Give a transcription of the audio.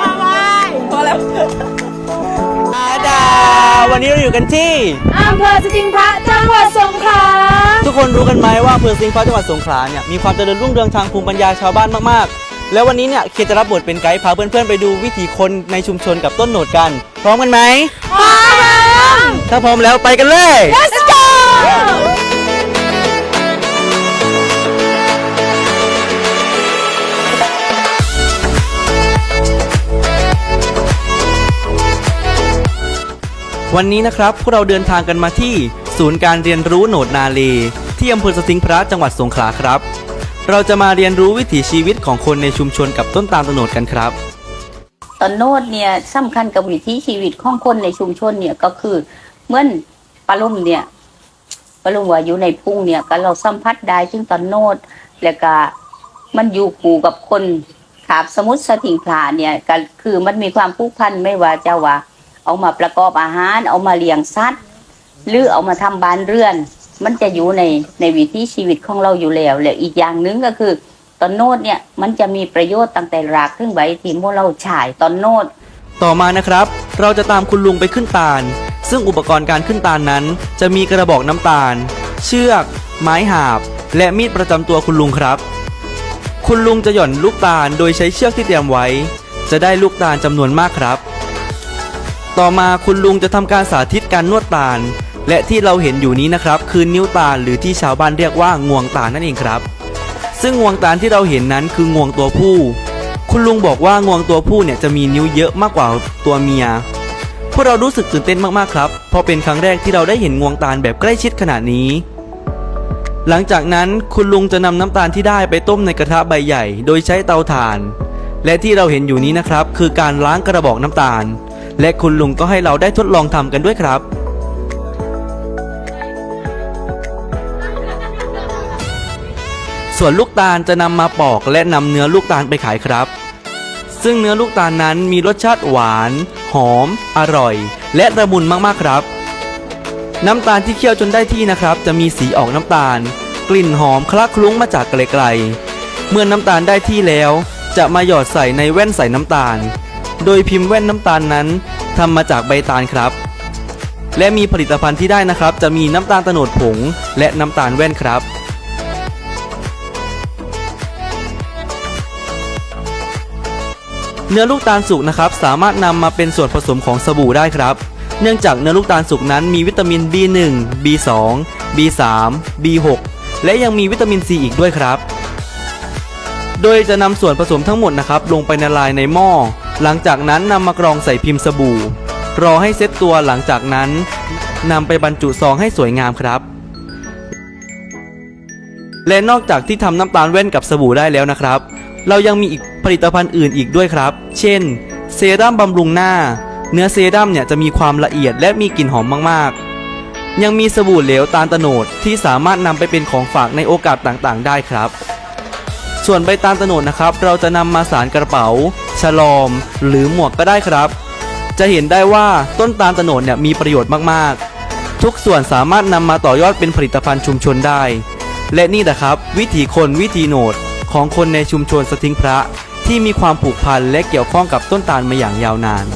ฮาวายพอแล้วอาดา วันนี้เราอยู่กันที่ อำเภอสิงห์พระจังหวัดสงขลาทุกคนรู้กันไหมว่าอำเภอสิงห์พระจังหวัดสงขลาเนี่ยมีความเจริญรุ่งเรืองทางภูมิปัญญาชาวบ้านมากๆ แล้ววันนี้เนี่ยเคจะรับบทเป็นไกด์พาเพื่อนๆ ไปดูวิถีคนในชุมชนกับต้นโหนดกัน พร้อมกันไหม พร้อมถ้าพร้อมแล้วไปกันเลย Let's วันนี้นะครับพวกเราเดินทางกันมาที่ศูนย์การเรียนรู้โหนดนาเลที่อำเภอสติงพระจังหวัดสงขลาครับ เราจะมาเรียนรู้วิถีชีวิตของคนในชุมชนกับต้นตาลโตโนดกันครับต้นโนดเนี่ยสำคัญกับวิถีชีวิตของคนในชุมชนเนี่ยก็คือเหมื่อนปลาลุ่มเนี่ยปลาลุ่มว่าอยู่ในพุ่งเนี่ยก็เราสัมผัสได้ถึงต้นโนดแล้วก็มันอยู่คู่กับคนขาบสมุทรสถิงพลาเนี่ยก็คือมันมีความผูกพันไม่ว่าจะว่า เอามาประกอบอาหาร เอามาเลี้ยงสัตว์หรือเอามาทำบ้านเรือน มันจะอยู่ในในวิถีชีวิตของเราอยู่แล้วแล้วอีกอย่างหนึงก็คือต้นโนดเนี่ยมันจะมีประโยชน์ตั้งแต่รากถึงใบที่พวกเราฉายต้นโนด ต่อมานะครับ เราจะตามคุณลุงไปขึ้นตาล ซึ่งอุปกรณ์การขึ้นตาลนั้น จะมีกระบอกน้ำตาล เชือก ไม้หาบ และมีดประจำตัวคุณลุงครับ คุณลุงจะหย่อนลูกตาลโดยใช้เชือกที่เตรียมไว้ จะได้ลูกตาลจำนวนมากครับ ต่อมาคุณลุงจะทำการสาธิตการนวดตาล และที่เราเห็นอยู่นี้นะครับ คือนิ้วตาลหรือที่ชาวบ้านเรียกว่างวงตาลนั่นเองครับ ซึ่งงวงตาลที่เราเห็นนั้นคืองวงตัวผู้ คุณลุงบอกว่างวงตัวผู้เนี่ยจะมีนิ้วเยอะมากกว่าตัวเมียพวกเรารู้สึกตื่นเต้นมากๆครับเพราะเป็นครั้งแรกที่เราได้เห็นงวงตาลแบบใกล้ชิดขนาดนี้ หลังจากนั้นคุณลุงจะนำน้ำตาลที่ได้ไปต้มในกระทะใบใหญ่ โดยใช้เตาถ่าน และที่เราเห็นอยู่นี้นะครับ คือการล้างกระบอกน้ำตาล และคุณลุงก็ให้เราได้ทดลองทำกันด้วยครับ ส่วนลูกตาลจะนำมาปอกและนำเนื้อลูกตาลไปขายครับ ซึ่งเนื้อลูกตาลนั้นมีรสชาติหวาน หอม อร่อย และระมุนมากๆครับ น้ำตาลที่เคี่ยวจนได้ที่นะครับ จะมีสีออกน้ำตาล กลิ่นหอมคละคลุ้งมาจากไกลๆเมื่อน้ำตาลได้ที่แล้ว จะมาหยอดใส่ในแว่นใส่น้ำตาล โดยพิมพ์แว่นน้ำตาลนั้นทำมาจากใบตาลครับ และมีผลิตภัณฑ์ที่ได้นะครับ จะมีน้ำตาลตโนดผง และน้ำตาลแว่นครับเนื้อลูกตาลสุกนะครับสามารถนำมาเป็นส่วนผสมของสบู่ได้ครับ เนื่องจากเนื้อลูกตาลสุกนั้นมีวิตามิน B1 B2 B3 B6 และยังมีวิตามิน C อีกด้วยครับ โดยจะนำส่วนผสมทั้งหมดนะครับ ลงไปละลายในหม้อ หลังจากนั้นนำมากรองใส่พิมพ์สบู่ รอให้เซ็ตตัวหลังจากนั้นนำไปบรรจุซองให้สวยงามครับ และนอกจากที่ทำน้ำตาลแว่นกับสบู่ได้แล้วนะครับ เรายังมีอีกผลิตภัณฑ์อื่นอีกด้วยครับ เช่น เซรั่มบำรุงหน้า เนื้อเซรั่มเนี่ยจะมีความละเอียดและมีกลิ่นหอมมากๆ ยังมีสบู่เหลวตาลตโนดที่สามารถนำไปเป็นของฝากในโอกาสต่างๆ ได้ครับ ส่วนใบตาลตโนดนะครับ เราจะนำมาสารกระเป๋า ฉลอม หรือหมวกก็ได้ครับ จะเห็นได้ว่าต้นตาลโตโนดเนี่ยมีประโยชน์มากๆ ทุกส่วนสามารถนำมาต่อยอดเป็นผลิตภัณฑ์ชุมชนได้ และนี่แหละครับ วิถีคนวิถีโหนดของคนในชุมชนสทิงพระ ที่มีความผูกพันและเกี่ยวข้องกับต้นตาลมาอย่างยาวนาน